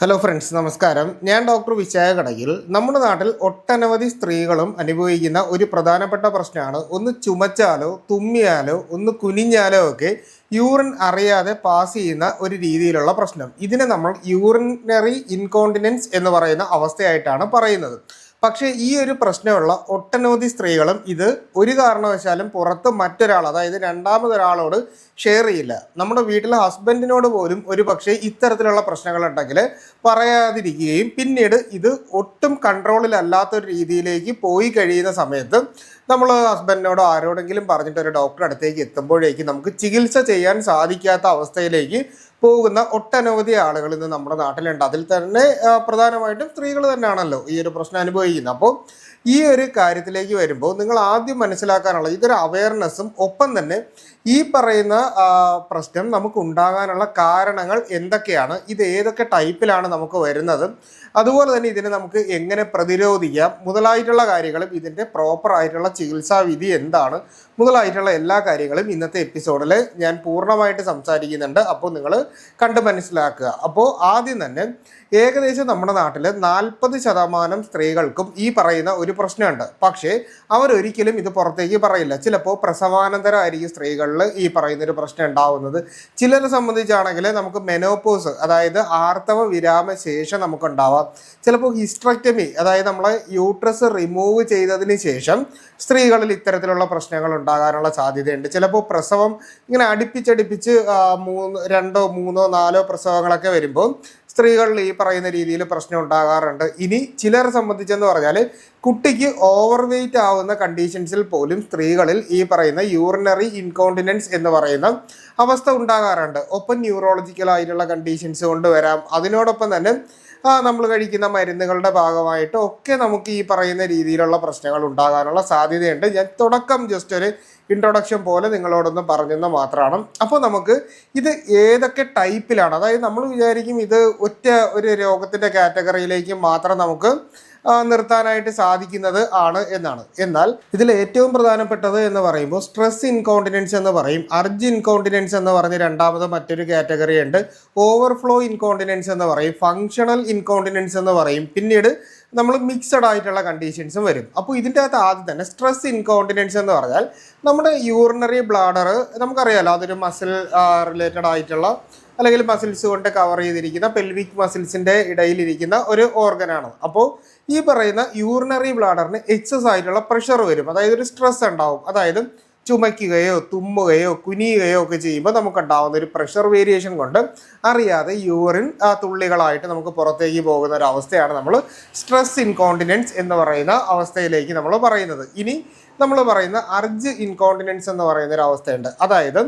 Hello friends നമസ്കാരം. ഞാൻ doctor വിശായ കടയിൽ നമ്മുടെ നാട്ടിൽ ഒട്ടനവധി സ്ത്രീകളും അനുഭവിക്കുന്ന ഒരു പ്രധാനപ്പെട്ട പ്രശ്നമാണ്. ഒന്ന് ചുമച്ചാലോ തുമ്മിയാലോ ഒന്ന് കുനിഞ്ഞാലോ ഒക്കെ യൂറിൻ അറിയാതെ പാസ് ചെയ്യുന്ന ഒരു രീതിയിലുള്ള പ്രശ്നം. ഇതിനെ നമ്മൾ യൂറിനറി ഇൻകോണ്ടിനൻസ് എന്ന് പറയുന്ന അവസ്ഥയായിട്ടാണ് പറയുന്നത്. പക്ഷേ ഈ ഒരു പ്രശ്നമുള്ള ഒട്ടനവധി സ്ത്രീകളും ഇത് ഒരു കാരണവശാലും പുറത്ത് മറ്റൊരാൾ അതായത് രണ്ടാമതൊരാളോട് ഷെയർ ചെയ്യില്ല. നമ്മുടെ വീട്ടിലെ ഹസ്ബൻഡിനോട് പോലും ഒരു പക്ഷേ ഇത്തരത്തിലുള്ള പ്രശ്നങ്ങളുണ്ടെങ്കിൽ പറയാതിരിക്കുകയും പിന്നീട് ഇത് ഒട്ടും കൺട്രോളിലല്ലാത്ത ഒരു രീതിയിലേക്ക് പോയി കഴിയുന്ന സമയത്ത് നമ്മൾ ഹസ്ബൻഡിനോടോ ആരോടെങ്കിലും പറഞ്ഞിട്ട് ഒരു ഡോക്ടർ അടുത്തേക്ക് എത്തുമ്പോഴേക്കും നമുക്ക് ചികിത്സ ചെയ്യാൻ സാധിക്കാത്ത അവസ്ഥയിലേക്ക് പോകുന്ന ഒട്ടനവധി ആളുകൾ ഇന്ന് നമ്മുടെ നാട്ടിലുണ്ട്. അതിൽ തന്നെ പ്രധാനമായിട്ടും സ്ത്രീകൾ തന്നെയാണല്ലോ ഈ ഒരു പ്രശ്നം അനുഭവിക്കുന്നത്. അപ്പോൾ ഈ ഒരു കാര്യത്തിലേക്ക് വരുമ്പോൾ നിങ്ങൾ ആദ്യം മനസ്സിലാക്കാനുള്ള ഇതൊരു അവയർനെസ്സും ഒപ്പം തന്നെ ഈ പറയുന്ന പ്രശ്നം നമുക്ക് ഉണ്ടാകാനുള്ള കാരണങ്ങൾ എന്തൊക്കെയാണ്? ഇത് ഏതൊക്കെ ടൈപ്പിലാണ് നമുക്ക് വരുന്നത്? അതുപോലെ തന്നെ ഇതിനെ നമുക്ക് എങ്ങനെ പ്രതിരോധിക്കാം? മുതലായിട്ടുള്ള കാര്യങ്ങളും ഇതിന്റെ പ്രോപ്പർ ആയിട്ടുള്ള ചികിത്സാ വിധി എന്താണ്? മുതലായിട്ടുള്ള എല്ലാ കാര്യങ്ങളും ഇന്നത്തെ എപ്പിസോഡിൽ ഞാൻ പൂർണമായിട്ട് സംസാരിക്കുന്നുണ്ട്. അപ്പോൾ നിങ്ങൾ കണ്ട് മനസ്സിലാക്കുക. അപ്പോൾ ആദ്യം തന്നെ ഏകദേശം നമ്മുടെ നാട്ടിൽ നാൽപ്പത് ശതമാനം സ്ത്രീകൾക്കും ഈ പറയുന്ന ഒരു പ്രശ്നമുണ്ട്. പക്ഷേ അവരൊരിക്കലും ഇത് പുറത്തേക്ക് പറയില്ല. ചിലപ്പോൾ പ്രസവാനന്തരമായിരിക്കും സ്ത്രീകളിൽ ഈ പറയുന്നൊരു പ്രശ്നം ഉണ്ടാവുന്നത്. ചിലരെ സംബന്ധിച്ചാണെങ്കിൽ നമുക്ക് മെനോപോസ് അതായത് ആർത്തവ വിരാമ ശേഷം നമുക്ക് ഉണ്ടാവാം ചിലപ്പോൾ ഹിസ്ട്രക്ടമി അതായത് നമ്മളെ യൂട്രസ് റിമൂവ് ചെയ്തതിന് ശേഷം സ്ത്രീകളിൽ ഇത്തരത്തിലുള്ള പ്രശ്നങ്ങൾ ഉണ്ടാകാനുള്ള സാധ്യതയുണ്ട്. ചിലപ്പോൾ പ്രസവം ഇങ്ങനെ അടുപ്പിച്ചടുപ്പിച്ച് മൂന്ന് രണ്ടോ മൂന്നോ നാലോ പ്രസവങ്ങളൊക്കെ വരുമ്പോൾ സ്ത്രീകളിൽ ഈ പറയുന്ന രീതിയിൽ പ്രശ്നം ഉണ്ടാകാറുണ്ട്. ഇനി ചിലരെ സംബന്ധിച്ചെന്ന് പറഞ്ഞാൽ കുട്ടിക്ക് ഓവർ വെയിറ്റ് ആവുന്ന കണ്ടീഷൻസിൽ പോലും സ്ത്രീകളിൽ ഈ പറയുന്ന യൂറിനറി ഇൻകോണ്ടിനൻസ് എന്ന് പറയുന്ന അവസ്ഥ ഉണ്ടാകാറുണ്ട്. ഒപ്പം ന്യൂറോളജിക്കൽ ആയിട്ടുള്ള കണ്ടീഷൻസ് കൊണ്ട് വരാം. അതിനോടൊപ്പം തന്നെ നമ്മൾ കഴിക്കുന്ന മരുന്നുകളുടെ ഭാഗമായിട്ട് ഒക്കെ നമുക്ക് ഈ പറയുന്ന രീതിയിലുള്ള പ്രശ്നങ്ങൾ ഉണ്ടാകാനുള്ള സാധ്യതയുണ്ട്. ഞാൻ തുടക്കം ജസ്റ്റ് ഒരു ഇൻട്രൊഡക്ഷൻ പോലെ നിങ്ങളോടൊന്ന് പറഞ്ഞെന്ന് മാത്രമാണ് അപ്പോൾ നമുക്ക് ഇത് ഏതൊക്കെ ടൈപ്പിലാണ് അതായത് നമ്മൾ വിചാരിക്കും ഇത് ഒറ്റ ഒരു രോഗത്തിന്റെ കാറ്റഗറിയിലേക്ക് മാത്രം നമുക്ക് നിർത്താനായിട്ട് സാധിക്കുന്നത് ആണ് എന്നാണ്. എന്നാൽ ഇതിൽ ഏറ്റവും പ്രധാനപ്പെട്ടത് എന്ന് പറയുമ്പോൾ സ്ട്രെസ് ഇൻകോണ്ടിനൻസ് എന്ന് പറയും. അർജ് ഇൻകോണ്ടിനൻസ് എന്ന് പറഞ്ഞ രണ്ടാമത് മറ്റൊരു കാറ്റഗറി ഉണ്ട്. ഓവർഫ്ലോ ഇൻകോണ്ടിനൻസ് എന്ന് പറയും. ഫങ്ഷണൽ ഇൻകോണ്ടിനൻസ് എന്ന് പറയും. പിന്നീട് നമ്മൾ മിക്സഡ് ആയിട്ടുള്ള കണ്ടീഷൻസും വരും. അപ്പോൾ ഇതിന്റെ അകത്ത് ആദ്യം തന്നെ സ്ട്രെസ് ഇൻകോണ്ടിനൻസ് എന്ന് പറഞ്ഞാൽ നമ്മുടെ യൂറിനറി ബ്ലാഡർ നമുക്കറിയാലോ അതൊരു മസിൽ റിലേറ്റഡ് ആയിട്ടുള്ള അല്ലെങ്കിൽ മസിൽസ് കൊണ്ട് കവർ ചെയ്തിരിക്കുന്ന പെൽവിക് മസിൽസിന്റെ ഇടയിലിരിക്കുന്ന ഒരു ഓർഗനാണ് അപ്പോൾ ഈ പറയുന്ന യൂറിനറി ബ്ലാഡറിന് എക്സസ് ആയിട്ടുള്ള പ്രഷർ വരും. അതായത് ഒരു സ്ട്രെസ് ഉണ്ടാവും. അതായത് ചുമയ്ക്കുകയോ തുമ്മുകയോ കുനിയുകയോ ഒക്കെ ചെയ്യുമ്പോൾ നമുക്കുണ്ടാവുന്ന ഒരു പ്രഷർ വേരിയേഷൻ കൊണ്ട് അറിയാതെ യൂറിൻ തുള്ളികളായിട്ട് നമുക്ക് പുറത്തേക്ക് പോകുന്ന ഒരു അവസ്ഥയാണ് നമ്മൾ സ്ട്രെസ് ഇൻകോണ്ടിനൻസ് എന്ന് പറയുന്ന അവസ്ഥയിലേക്ക് നമ്മൾ പറയുന്നത്. ഇനി നമ്മൾ പറയുന്ന അർജ് ഇൻകോണ്ടിനൻസ് എന്ന് പറയുന്ന ഒരു അവസ്ഥയുണ്ട്. അതായത്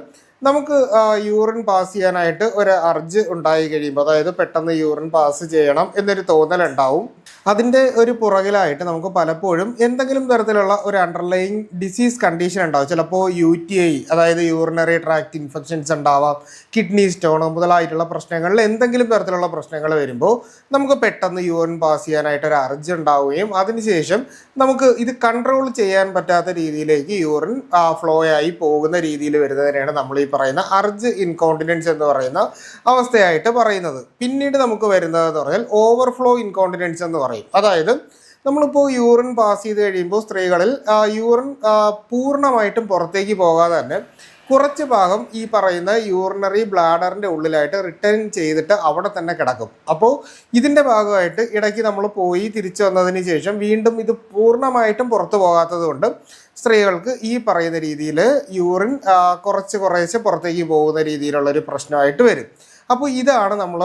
നമുക്ക് യൂറിൻ പാസ് ചെയ്യാനായിട്ട് ഒരു അർജ് ഉണ്ടായി കഴിയുമ്പോൾ അതായത് പെട്ടെന്ന് യൂറിൻ പാസ് ചെയ്യണം എന്നൊരു തോന്നലുണ്ടാവും അതിന്റെ ഒരു പുറകിലായിട്ട് നമുക്ക് പലപ്പോഴും എന്തെങ്കിലും തരത്തിലുള്ള ഒരു അണ്ടർലൈങ് ഡിസീസ് കണ്ടീഷൻ ഉണ്ടാവും. ചിലപ്പോൾ യു ടി ഐ അതായത് യൂറിനറി ട്രാക്ട് ഇൻഫെക്ഷൻസ് ഉണ്ടാവാം കിഡ്നി സ്റ്റോൺ മുതലായിട്ടുള്ള പ്രശ്നങ്ങളിൽ എന്തെങ്കിലും തരത്തിലുള്ള പ്രശ്നങ്ങൾ വരുമ്പോൾ നമുക്ക് പെട്ടെന്ന് യൂറിൻ പാസ് ചെയ്യാനായിട്ട് ഒരു അർജ് ഉണ്ടാവുകയും അതിനുശേഷം നമുക്ക് ഇത് കൺട്രോൾ ചെയ്യാൻ പറ്റാത്ത രീതിയിലേക്ക് യൂറിൻ ഫ്ലോ ആയി പോകുന്ന രീതിയിൽ വരുന്നതിനെയാണ് നമ്മൾ ഈ പറയുന്ന അർജ് ഇൻകോണ്ടിനൻസ് എന്ന് പറയുന്ന അവസ്ഥയായിട്ട് പറയുന്നത്. പിന്നീട് നമുക്ക് വരുന്നത് എന്ന് പറഞ്ഞാൽ ഓവർഫ്ലോ ഇൻകോണ്ടിനൻസ് എന്ന് പറയും. അതായത് നമ്മളിപ്പോൾ യൂറിൻ പാസ് ചെയ്ത് കഴിയുമ്പോൾ സ്ത്രീകളിൽ യൂറിൻ പൂർണമായിട്ടും പുറത്തേക്ക് പോകാതെ തന്നെ കുറച്ച് ഭാഗം ഈ പറയുന്ന യൂറിനറി ബ്ലാഡറിന്റെ ഉള്ളിലായിട്ട് റിട്ടേൺ ചെയ്തിട്ട് അവിടെ തന്നെ കിടക്കും. അപ്പോൾ ഇതിന്റെ ഭാഗമായിട്ട് ഇടയ്ക്ക് നമ്മൾ പോയി തിരിച്ചു വന്നതിന് ശേഷം വീണ്ടും ഇത് പൂർണമായിട്ടും പുറത്തു പോകാത്തത് കൊണ്ട് സ്ത്രീകൾക്ക് ഈ പറയുന്ന രീതിയിൽ യൂറിൻ കുറച്ച് കുറേശ്ശെ പുറത്തേക്ക് പോകുന്ന രീതിയിലുള്ളൊരു പ്രശ്നമായിട്ട് വരും. അപ്പോൾ ഇതാണ് നമ്മൾ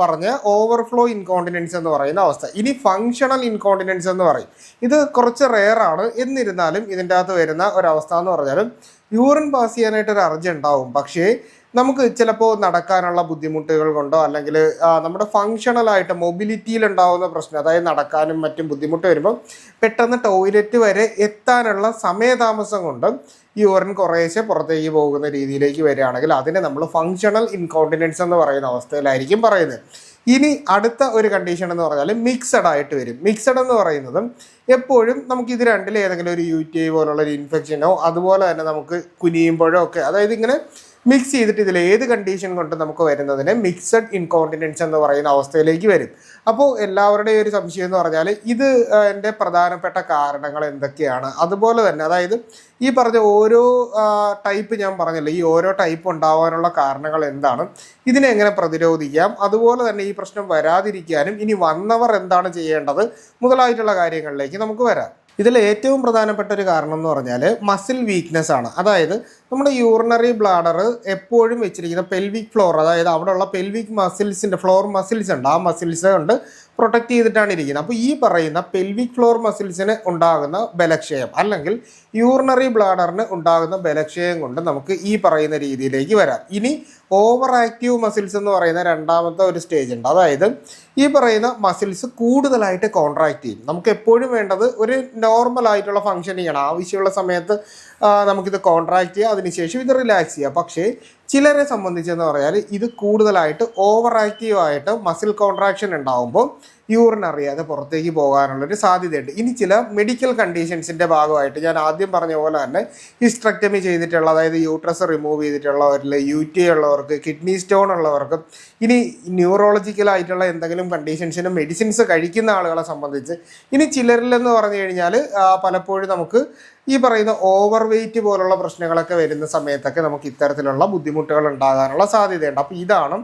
പറഞ്ഞ ഓവർഫ്ലോ ഇൻകോണ്ടിനൻസ് എന്ന് പറയുന്ന അവസ്ഥ. ഇനി ഫങ്ഷണൽ ഇൻകോണ്ടിനൻസ് എന്ന് പറയും. ഇത് കുറച്ച് റെയർ ആണ്. എന്നിരുന്നാലും ഇതിന്റെ അകത്ത് വരുന്ന ഒരവസ്ഥ എന്ന് പറഞ്ഞാലും യൂറിൻ പാസ് ചെയ്യാനായിട്ട് ഒരു അർജ് ഉണ്ടാവും. പക്ഷേ നമുക്ക് ചിലപ്പോൾ നടക്കാനുള്ള ബുദ്ധിമുട്ടുകൾ കൊണ്ടോ അല്ലെങ്കിൽ നമ്മുടെ ഫങ്ഷണലായിട്ട് മൊബിലിറ്റിയിൽ ഉണ്ടാകുന്ന പ്രശ്നം അതായത് നടക്കാനും മറ്റും ബുദ്ധിമുട്ട് വരുമ്പോൾ പെട്ടെന്ന് ടോയ്ലറ്റ് വരെ എത്താനുള്ള സമയതാമസം കൊണ്ട് യൂറിൻ കുറേശ്ശെ പുറത്തേക്ക് പോകുന്ന രീതിയിലേക്ക് വരികയാണെങ്കിൽ അതിനെ നമ്മൾ ഫങ്ഷണൽ ഇൻകോണ്ടിനൻസ് എന്ന് പറയുന്ന അവസ്ഥയിലായിരിക്കും പറയുന്നത്. ഇനി അടുത്ത ഒരു കണ്ടീഷൻ എന്ന് പറഞ്ഞാൽ മിക്സഡ് ആയിട്ട് വരും. മിക്സഡ് എന്ന് പറയുന്നത് എപ്പോഴും നമുക്ക് ഇത് രണ്ടിൽ ഏതെങ്കിലും ഒരു യു ടി ഐ പോലുള്ള ഒരു ഇൻഫെക്ഷനോ അതുപോലെ തന്നെ നമുക്ക് കുനിയുമ്പോഴോ ഒക്കെ അതായത് ഇങ്ങനെ മിക്സ് ചെയ്തിട്ട് ഇതിൽ ഏത് കണ്ടീഷൻ കൊണ്ട് നമുക്ക് വരുന്നതിന് മിക്സഡ് ഇൻകോണ്ടിനൻസ് എന്ന് പറയുന്ന അവസ്ഥയിലേക്ക് വരും. അപ്പോൾ എല്ലാവരുടെയും ഒരു സംശയം എന്ന് പറഞ്ഞാൽ ഇത് എന്റെ പ്രധാനപ്പെട്ട കാരണങ്ങൾ എന്തൊക്കെയാണ്? അതുപോലെ തന്നെ അതായത് ഈ പറഞ്ഞ ഓരോ ടൈപ്പ് ഞാൻ പറഞ്ഞല്ലോ ഈ ഓരോ ടൈപ്പ് ഉണ്ടാവാനുള്ള കാരണങ്ങൾ എന്താണ്? ഇതിനെ എങ്ങനെ പ്രതിരോധിക്കാം? അതുപോലെ തന്നെ ഈ പ്രശ്നം വരാതിരിക്കാനും ഇനി വന്നവർ എന്താണ് ചെയ്യേണ്ടത്? മുതലായിട്ടുള്ള കാര്യങ്ങളിലേക്ക് നമുക്ക് വരാം. ഇതിൽ ഏറ്റവും പ്രധാനപ്പെട്ട ഒരു കാരണം എന്ന് പറഞ്ഞാൽ മസിൽ വീക്ക്നെസ് ആണ്. അതായത് നമ്മുടെ യൂറിനറി ബ്ലാഡർ എപ്പോഴും വെച്ചിരിക്കുന്ന പെൽവിക് ഫ്ലോർ അതായത് അവിടെയുള്ള പെൽവിക് മസിൽസിന്റെ ഫ്ലോർ മസിൽസ് ഉണ്ട്. ആ മസിൽസ് കൊണ്ട് പ്രൊട്ടക്റ്റ് ചെയ്തിട്ടാണ് ഇരിക്കുന്നത്. അപ്പോൾ ഈ പറയുന്ന പെൽവിക് ഫ്ലോർ മസിൽസിന് ഉണ്ടാകുന്ന ബലക്ഷയം അല്ലെങ്കിൽ യൂറിനറി ബ്ലാഡറിന് ഉണ്ടാകുന്ന ബലക്ഷയം കൊണ്ട് നമുക്ക് ഈ പറയുന്ന രീതിയിലേക്ക് വരാം. ഇനി ഓവർ ആക്റ്റീവ് മസിൽസ് എന്ന് പറയുന്ന രണ്ടാമത്തെ ഒരു സ്റ്റേജ് ഉണ്ട്. അതായത് ഈ പറയുന്ന മസിൽസ് കൂടുതലായിട്ട് കോൺട്രാക്ട് ചെയ്യും. നമുക്ക് എപ്പോഴും വേണ്ടത് ഒരു നോർമൽ ആയിട്ടുള്ള ഫങ്ഷനിങ് ചെയ്യണം ആവശ്യമുള്ള സമയത്ത് നമുക്കിത് കോൺട്രാക്ട് ചെയ്യുക അതിനുശേഷം ഇത് റിലാക്സ് ചെയ്യുക പക്ഷേ ചിലരെ സംബന്ധിച്ചെന്ന് പറഞ്ഞാൽ ഇത് കൂടുതലായിട്ട് ഓവർ ആക്റ്റീവ് ആയിട്ട് മസിൽ കോൺട്രാക്ഷൻ ഉണ്ടാകുമ്പോൾ യൂറിൻ അറിയാതെ പുറത്തേക്ക് പോകാനുള്ളൊരു സാധ്യതയുണ്ട്. ഇനി ചില മെഡിക്കൽ കണ്ടീഷൻസിന്റെ ഭാഗമായിട്ട് ഞാൻ ആദ്യം പറഞ്ഞ പോലെ തന്നെ ഹിസ്ട്രക്ടമി ചെയ്തിട്ടുള്ള അതായത് യൂട്രസ് റിമൂവ് ചെയ്തിട്ടുള്ളവരിൽ യു ടി ഉള്ളവർക്ക് കിഡ്നി സ്റ്റോൺ ഉള്ളവർക്ക് ഇനി ന്യൂറോളജിക്കലായിട്ടുള്ള എന്തെങ്കിലും കണ്ടീഷൻസിന് മെഡിസിൻസ് കഴിക്കുന്ന ആളുകളെ സംബന്ധിച്ച് ഇനി ചിലരിലെന്ന് പറഞ്ഞു കഴിഞ്ഞാൽ പലപ്പോഴും നമുക്ക് ഈ പറയുന്ന ഓവർ വെയിറ്റ് പോലുള്ള പ്രശ്നങ്ങളൊക്കെ വരുന്ന സമയത്തൊക്കെ നമുക്ക് ഇത്തരത്തിലുള്ള ബുദ്ധിമുട്ടുകൾ ഉണ്ടാകാനുള്ള സാധ്യതയുണ്ട്. അപ്പോൾ ഇതാണ്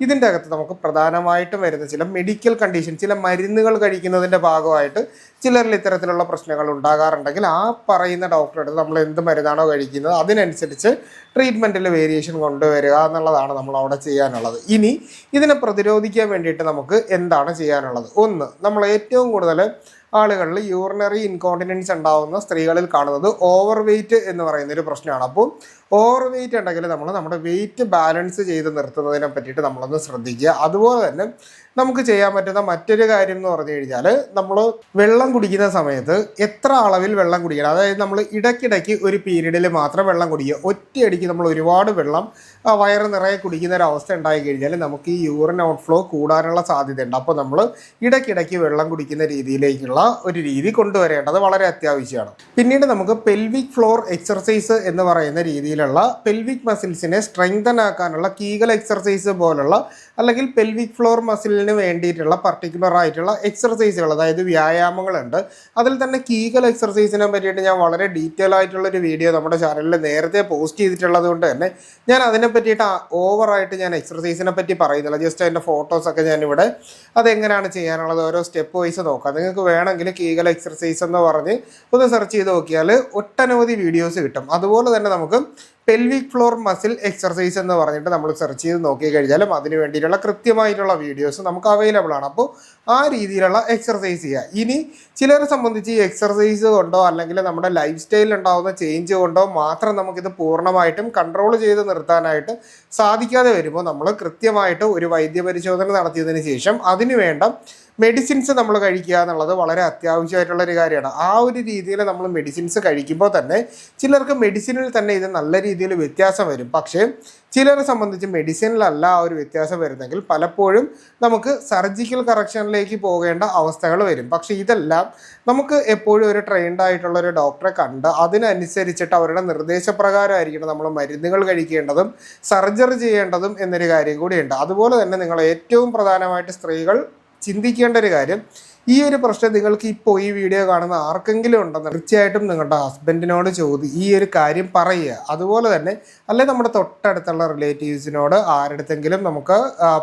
ഇതിന്റെ അകത്ത് നമുക്ക് പ്രധാനമായിട്ടും വരുന്ന ചില മെഡിക്കൽ കണ്ടീഷൻ ചില മരുന്നുകൾ കഴിക്കുന്നതിന്റെ ഭാഗമായിട്ട് ചിലരിൽ ഇത്തരത്തിലുള്ള പ്രശ്നങ്ങൾ ഉണ്ടാകാറുണ്ടെങ്കിൽ ആ പറയുന്ന ഡോക്ടറെ നമ്മൾ എന്ത് മരുന്നാണോ കഴിക്കുന്നത് അതിനനുസരിച്ച് ട്രീറ്റ്മെന്റിൽ വേരിയേഷൻ കൊണ്ടുവരിക എന്നുള്ളതാണ് നമ്മൾ അവിടെ ചെയ്യാനുള്ളത്. ഇനി ഇതിനെ പ്രതിരോധിക്കാൻ വേണ്ടിയിട്ട് നമുക്ക് എന്താണ് ചെയ്യാനുള്ളത്? ഒന്ന് നമ്മൾ ഏറ്റവും കൂടുതൽ ആളുകളിൽ യൂറിനറി ഇൻകോണ്ടിനൻസ് ഉണ്ടാകുന്ന സ്ത്രീകളിൽ കാണുന്നത് ഓവർ വെയിറ്റ് എന്ന് പറയുന്ന ഒരു പ്രശ്നമാണ്. അപ്പോൾ ഓവർ വെയിറ്റ് ഉണ്ടെങ്കിൽ നമ്മൾ നമ്മുടെ വെയിറ്റ് ബാലൻസ് ചെയ്ത് നിർത്തുന്നതിനെ പറ്റിയിട്ട് നമ്മളൊന്ന് ശ്രദ്ധിക്കുക. അതുപോലെ തന്നെ നമുക്ക് ചെയ്യാൻ പറ്റുന്ന മറ്റൊരു കാര്യം എന്ന് പറഞ്ഞു കഴിഞ്ഞാൽ നമ്മൾ വെള്ളം കുടിക്കുന്ന സമയത്ത് എത്ര അളവിൽ വെള്ളം കുടിക്കണം? അതായത് നമ്മൾ ഇടയ്ക്കിടയ്ക്ക് ഒരു പീരീഡിൽ മാത്രം വെള്ളം കുടിക്കുക. ഒറ്റയടിക്ക് നമ്മൾ ഒരുപാട് വെള്ളം വയറ് നിറയെ കുടിക്കുന്ന ഒരു അവസ്ഥ ഉണ്ടായി കഴിഞ്ഞാൽ നമുക്ക് ഈ യൂറിൻ ഔട്ട്ഫ്ലോ കൂടാനുള്ള സാധ്യതയുണ്ട്. അപ്പോൾ നമ്മൾ ഇടയ്ക്കിടയ്ക്ക് വെള്ളം കുടിക്കുന്ന രീതിയിലേക്കുള്ള ഒരു രീതി കൊണ്ടുവരേണ്ടത് വളരെ അത്യാവശ്യമാണ്. പിന്നീട് നമുക്ക് പെൽവിക് ഫ്ലോർ എക്സർസൈസ് എന്ന് പറയുന്ന രീതിയിലുള്ള പെൽവിക് മസിൽസിനെ സ്ട്രെങ്തൻ ആക്കാനുള്ള കീഗൽ എക്സർസൈസ് പോലുള്ള അല്ലെങ്കിൽ പെൽവിക് ഫ്ലോർ മസിലിന് വേണ്ടിയിട്ടുള്ള പർട്ടിക്കുലർ ആയിട്ടുള്ള എക്സർസൈസുകൾ അതായത് വ്യായാമങ്ങളുണ്ട്. അതിൽ തന്നെ കീഗൽ എക്സർസൈസിനെ പറ്റിയിട്ട് ഞാൻ വളരെ ഡീറ്റെയിൽ ആയിട്ടുള്ള ഒരു വീഡിയോ നമ്മുടെ ചാനലിൽ നേരത്തെ പോസ്റ്റ് ചെയ്തിട്ടുള്ളത് കൊണ്ട് തന്നെ ഞാൻ അതിനെ പറ്റിയിട്ട് ഓവറായിട്ട് ഞാൻ എക്സർസൈസിനെ പറ്റി പറയുന്നില്ല. ജസ്റ്റ് അതിന്റെ ഫോട്ടോസൊക്കെ ഞാനിവിടെ അതെങ്ങനെയാണ് ചെയ്യാനുള്ളത് ഓരോ സ്റ്റെപ്പ് വൈസ് നോക്കാം. നിങ്ങൾക്ക് വേണമെങ്കിൽ കീഗൽ എക്സർസൈസ് എന്ന് പറഞ്ഞ് ഒന്ന് സെർച്ച് ചെയ്ത് നോക്കിയാൽ ഒട്ടനവധി വീഡിയോസ് കിട്ടും. അതുപോലെ തന്നെ നമുക്ക് പെൽവിക് ഫ്ലോർ മസിൽ എക്സർസൈസ് എന്ന് പറഞ്ഞിട്ട് നമ്മൾ സെർച്ച് ചെയ്ത് നോക്കി കഴിഞ്ഞാലും അതിന് വേണ്ടിയിട്ടുള്ള കൃത്യമായിട്ടുള്ള വീഡിയോസ് നമുക്ക് അവൈലബിൾ ആണ്. അപ്പോൾ ആ രീതിയിലുള്ള എക്സർസൈസ് ചെയ്യുക ഇനി ചിലരെ സംബന്ധിച്ച് ഈ എക്സർസൈസ് കൊണ്ടോ അല്ലെങ്കിൽ നമ്മുടെ ലൈഫ് സ്റ്റൈലിൽ ഉണ്ടാകുന്ന ചേഞ്ച് കൊണ്ടോ മാത്രം നമുക്കിത് പൂർണമായിട്ടും കൺട്രോൾ ചെയ്ത് നിർത്താനായിട്ട് സാധിക്കാതെ വരുമ്പോൾ നമ്മൾ കൃത്യമായിട്ട് ഒരു വൈദ്യപരിശോധന നടത്തിയതിന് ശേഷം അതിന് വേണ്ട മെഡിസിൻസ് നമ്മൾ കഴിക്കുക എന്നുള്ളത് വളരെ അത്യാവശ്യമായിട്ടുള്ള ഒരു കാര്യമാണ്. ആ ഒരു രീതിയിൽ നമ്മൾ മെഡിസിൻസ് കഴിക്കുമ്പോൾ തന്നെ ചിലർക്ക് മെഡിസിനിൽ തന്നെ ഇത് നല്ല രീതിയിൽ വ്യത്യാസം വരും. പക്ഷേ ചിലരെ സംബന്ധിച്ച് മെഡിസിനിലല്ല ആ ഒരു വ്യത്യാസം വരുന്നെങ്കിൽ പലപ്പോഴും നമുക്ക് സർജിക്കൽ കറക്ഷനിലേക്ക് പോകേണ്ട അവസ്ഥകൾ വരും. പക്ഷേ ഇതെല്ലാം നമുക്ക് എപ്പോഴും ഒരു ട്രെയിൻഡ് ആയിട്ടുള്ള ഒരു ഡോക്ടറെ കണ്ട് അതിനനുസരിച്ചിട്ട് അവരുടെ നിർദ്ദേശപ്രകാരമായിരിക്കണം നമ്മൾ മരുന്നുകൾ കഴിക്കേണ്ടതും സർജറി ചെയ്യേണ്ടതും എന്നൊരു കാര്യം കൂടിയുണ്ട്. അതുപോലെ തന്നെ നിങ്ങൾ ഏറ്റവും പ്രധാനമായിട്ട് സ്ത്രീകൾ ചിന്തിക്കേണ്ട ഒരു കാര്യം ഈ ഒരു പ്രശ്നം നിങ്ങൾക്ക് ഇപ്പോൾ ഈ വീഡിയോ കാണുന്ന ആർക്കെങ്കിലും ഉണ്ടെന്ന് തീർച്ചയായിട്ടും നിങ്ങളുടെ ഹസ്ബൻഡിനോട് ചോദി ഈ ഒരു കാര്യം പറയുക. അതുപോലെ തന്നെ അല്ലെ നമ്മുടെ തൊട്ടടുത്തുള്ള റിലേറ്റീവ്സിനോട് ആരുടെങ്കിലും നമുക്ക്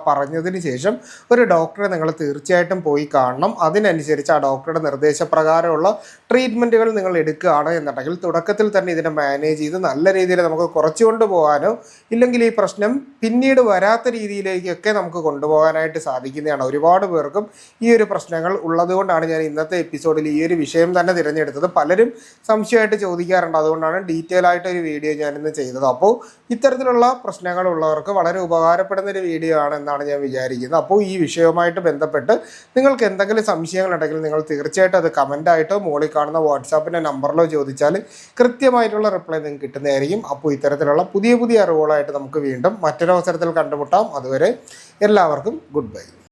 പറഞ്ഞതിന് ശേഷം ഒരു ഡോക്ടറെ നിങ്ങൾ തീർച്ചയായിട്ടും പോയി കാണണം. അതിനനുസരിച്ച് ആ ഡോക്ടറുടെ നിർദ്ദേശപ്രകാരമുള്ള ട്രീറ്റ്മെന്റുകൾ നിങ്ങൾ എടുക്കുകയാണ് എന്നുണ്ടെങ്കിൽ തുടക്കത്തിൽ തന്നെ ഇതിനെ മാനേജ് ചെയ്ത് നല്ല രീതിയിൽ നമുക്ക് കുറച്ചുകൊണ്ട് പോകാനോ ഇല്ലെങ്കിൽ ഈ പ്രശ്നം പിന്നീട് വരാത്ത രീതിയിലേക്കൊക്കെ നമുക്ക് കൊണ്ടുപോകാനായിട്ട് സാധിക്കുന്നതാണ്. ഒരുപാട് പേർക്കും ഈ ഒരു പ്രശ്നങ്ങൾ ഉള്ളതുകൊണ്ടാണ് ഞാൻ ഇന്നത്തെ എപ്പിസോഡിൽ ഈ ഒരു വിഷയം തന്നെ തിരഞ്ഞെടുത്തത്. പലരും സംശയമായിട്ട് ചോദിക്കാറുണ്ട്. അതുകൊണ്ടാണ് ഡീറ്റെയിൽ ആയിട്ട് ഒരു വീഡിയോ ഞാൻ ഇന്ന് ചെയ്തത്. അപ്പോൾ ഇത്തരത്തിലുള്ള പ്രശ്നങ്ങളുള്ളവർക്ക് വളരെ ഉപകാരപ്പെടുന്ന ഒരു വീഡിയോ ആണ് എന്നാണ് ഞാൻ വിചാരിക്കുന്നത്. അപ്പോൾ ഈ വിഷയവുമായിട്ട് ബന്ധപ്പെട്ട് നിങ്ങൾക്ക് എന്തെങ്കിലും സംശയങ്ങൾ സംശയങ്ങളുണ്ടെങ്കിൽ നിങ്ങൾ തീർച്ചയായിട്ടും അത് കമന്റായിട്ടോ മുകളിൽ കാണുന്ന വാട്സാപ്പിന്റെ നമ്പറിലോ ചോദിച്ചാൽ കൃത്യമായിട്ടുള്ള റിപ്ലൈ നിങ്ങൾക്ക് കിട്ടുന്നതായിരിക്കും. അപ്പോൾ ഇത്തരത്തിലുള്ള പുതിയ പുതിയ അറിവുകളായിട്ട് നമുക്ക് വീണ്ടും മറ്റൊരവസരത്തിൽ കണ്ടുമുട്ടാം. അതുവരെ എല്ലാവർക്കും ഗുഡ് ബൈ